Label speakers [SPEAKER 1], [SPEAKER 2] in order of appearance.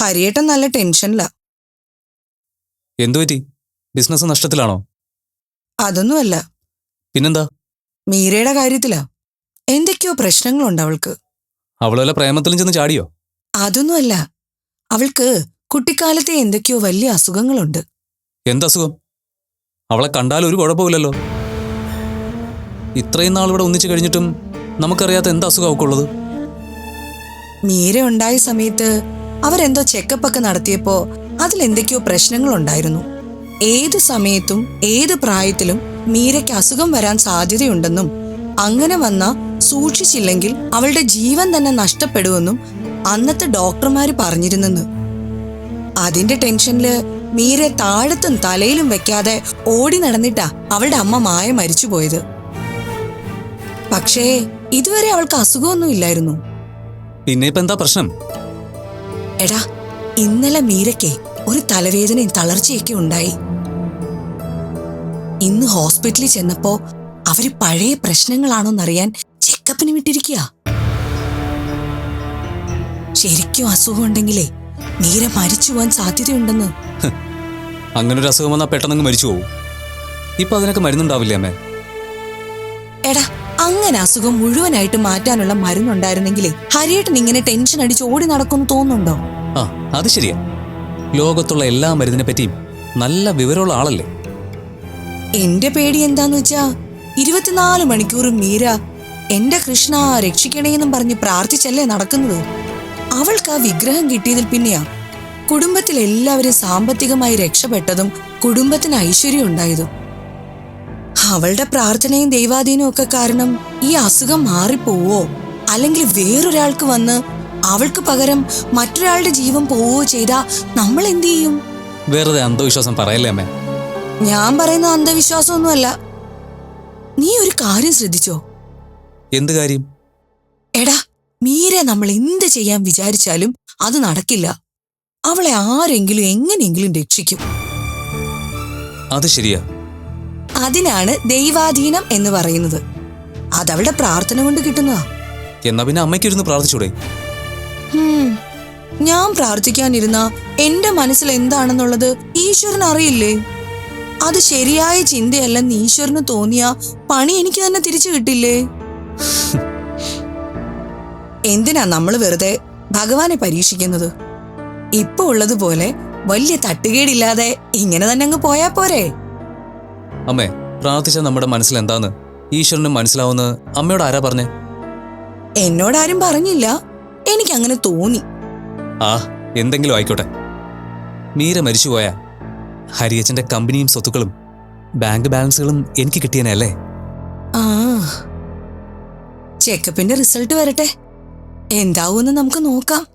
[SPEAKER 1] ഹരിയേട്ടൻ നല്ല ടെൻഷനിലാ.
[SPEAKER 2] എന്തു പറ്റി ബിസിനസ് നഷ്ടത്തിലാണോ?
[SPEAKER 1] അതൊന്നുമല്ല.
[SPEAKER 2] പിന്നെന്താ?
[SPEAKER 1] മീരയുടെ കാര്യത്തിലാ. എന്തൊക്കെയോ പ്രശ്നങ്ങളുണ്ട് അവൾക്ക്.
[SPEAKER 2] അവളല്ല വല്ല പ്രേമത്തിലും ചെന്ന് ചാടിയോ?
[SPEAKER 1] അതൊന്നുമല്ല. അവൾക്ക് കുട്ടിക്കാലത്തെ എന്തൊക്കെയോ വലിയ അസുഖങ്ങളുണ്ട്.
[SPEAKER 2] എന്തസുഖം? അവളെ കണ്ടാൽ ഒരു കുഴപ്പമില്ലല്ലോ. ഇത്രയും നാൾ ഇവിടെ ഒന്നിച്ചു കഴിഞ്ഞിട്ടും നമുക്കറിയാത്ത എന്താ അസുഖം അവൾക്കുള്ളത്?
[SPEAKER 1] മീര ഉണ്ടായ സമയത്ത് അവരെന്തോ ചെക്കപ്പ് ഒക്കെ നടത്തിയപ്പോ പ്രശ്നങ്ങൾ ഉണ്ടായിരുന്നു ഏത് സമയത്തും ഏത് പ്രായത്തിലും മീരയ്ക്ക് അസുഖം വരാൻ സാധ്യതയുണ്ടെന്നും അങ്ങനെ വന്ന സൂക്ഷിച്ചില്ലെങ്കിൽ അവളുടെ ജീവൻ തന്നെ നഷ്ടപ്പെടുമെന്നും അന്നത്തെ ഡോക്ടർമാര് പറഞ്ഞിരുന്നെന്ന്. അതിന്റെ ടെൻഷനിൽ മീര താഴത്തും തലയിലും വെക്കാതെ ഓടി നടന്നിട്ടാ അവളുടെ അമ്മ മായ മരിച്ചുപോയത്. പക്ഷേ ഇതുവരെ അവൾക്ക് അസുഖമൊന്നും ഇല്ലായിരുന്നു.
[SPEAKER 2] പിന്നെ ഇപ്പൊ എന്താ പ്രശ്നം?
[SPEAKER 1] എടാ ഇന്നലെ മീരയ്ക്ക് ഒരു തലവേദനയും തളർച്ചയൊക്കെ ഉണ്ടായി. ഇന്ന് ഹോസ്പിറ്റലിൽ ചെന്നപ്പോ അവർ പഴയ പ്രശ്നങ്ങളാണോന്നറിയാൻ ചെക്കപ്പിന് വിട്ടിരിക്കുക ശരിക്കും അസുഖം ഉണ്ടെങ്കിലേ മീര മരിച്ചു പോവാൻ സാധ്യതയുണ്ടെന്ന്.
[SPEAKER 2] അങ്ങനെ ഒരു അസുഖം വന്നാൽ പെട്ടെന്ന് മരിച്ചു പോകും ഇപ്പൊ അതിനൊക്കെ മരുന്നുണ്ടാവില്ലേ അമ്മേ?
[SPEAKER 1] എടാ അങ്ങനെ അസുഖം മുഴുവനായിട്ട് മാറ്റാനുള്ള മരുന്നുണ്ടായിരുന്നെങ്കിലേ ഹരിയേട്ടൻ ഇങ്ങനെ ടെൻഷൻ അടിച്ച് ഓടി നടക്കുമെന്ന് തോന്നുന്നുണ്ടോ?
[SPEAKER 2] ആ അത് ശരിയാ. ലോകത്തുള്ള എല്ലാ മരുന്നിനെ പറ്റിയും നല്ല വിവരമുള്ള ആളല്ലേ?
[SPEAKER 1] എന്റെ പേടി എന്താന്ന് വെച്ചാ ഇരുപത്തിനാല് മണിക്കൂറും മീര എന്റെ കൃഷ്ണ രക്ഷിക്കണേന്നും പറഞ്ഞ് പ്രാർത്ഥിച്ചല്ലേ നടക്കുന്നത്. അവൾക്ക് ആ വിഗ്രഹം കിട്ടിയതിൽ പിന്നെയാ കുടുംബത്തിൽ എല്ലാവരും സാമ്പത്തികമായി രക്ഷപ്പെട്ടതും കുടുംബത്തിന് ഐശ്വര്യം ഉണ്ടായതും. അവളുടെ പ്രാർത്ഥനയും ദൈവാധീനവും ഒക്കെ കാരണം ഈ അസുഖം മാറിപ്പോവോ? അല്ലെങ്കിൽ വേറൊരാൾക്ക് വന്ന് അവൾക്ക് പകരം മറ്റൊരാളുടെ ജീവൻ പോവുകയോ ചെയ്താ നമ്മൾ എന്ത് ചെയ്യും?
[SPEAKER 2] വെറുതെ അന്ധവിശ്വാസം പറയല്ലേ അമ്മേ?
[SPEAKER 1] ഞാൻ പറയുന്ന അന്ധവിശ്വാസമൊന്നുമല്ല. നീ ഒരു കാര്യം ശ്രദ്ധിച്ചോ?
[SPEAKER 2] എന്ത് കാര്യം?
[SPEAKER 1] എടാ മീര നമ്മൾ എന്ത് ചെയ്യാൻ വിചാരിച്ചാലും അത് നടക്കില്ല. അവളെ ആരെങ്കിലും എങ്ങനെയെങ്കിലും രക്ഷിക്കും.
[SPEAKER 2] അത് ശരിയാ.
[SPEAKER 1] അതിനാണ് ദൈവാധീനം എന്ന് പറയുന്നത്. അതവളുടെ പ്രാർത്ഥന കൊണ്ട് കിട്ടുന്നതാ.
[SPEAKER 2] എന്നാ പിന്നെ അമ്മയ്ക്കിരുന്ന് പ്രാർത്ഥിച്ചൂടെ?
[SPEAKER 1] ഞാൻ പ്രാർത്ഥിക്കാനിരുന്ന എന്റെ മനസ്സിൽ എന്താണെന്നുള്ളത് ഈശ്വരൻ അറിയില്ലേ? അത് ശരിയായ ചിന്തയല്ലെന്ന് ഈശ്വരന് തോന്നിയ പണി എനിക്ക് തന്നെ തിരിച്ചു കിട്ടില്ലേ? എന്തിനാ നമ്മൾ വെറുതെ ഭഗവാനെ പരീക്ഷിക്കുന്നത്? ഇപ്പൊ ഉള്ളതുപോലെ വലിയ തട്ടുകേടില്ലാതെ ഇങ്ങനെ തന്നെ അങ്ങ് പോയാ പോരെ?
[SPEAKER 2] അമ്മേ പ്രാർത്ഥിച്ച നമ്മുടെ മനസ്സിൽ എന്താന്ന്? ഈശ്വരന് മനസ്സിലാവുന്ന അമ്മയോട് ആരാ പറഞ്ഞേ?
[SPEAKER 1] എന്നോടാരും പറഞ്ഞില്ല. എനിക്ക് അങ്ങനെ തോന്നി.
[SPEAKER 2] ആ എന്തെങ്കിലും ആയിക്കോട്ടെ. മീര മരിച്ചുപോയ ഹരിയച്ചന്റെ കമ്പനിയും സ്വത്തുക്കളും ബാങ്ക് ബാലൻസുകളും എനിക്ക് കിട്ടിയനല്ലേ
[SPEAKER 1] ആ. ചെക്കപ്പിന്റെ റിസൾട്ട് വരട്ടെ. എന്താവൂന്ന് നമുക്ക് നോക്കാം.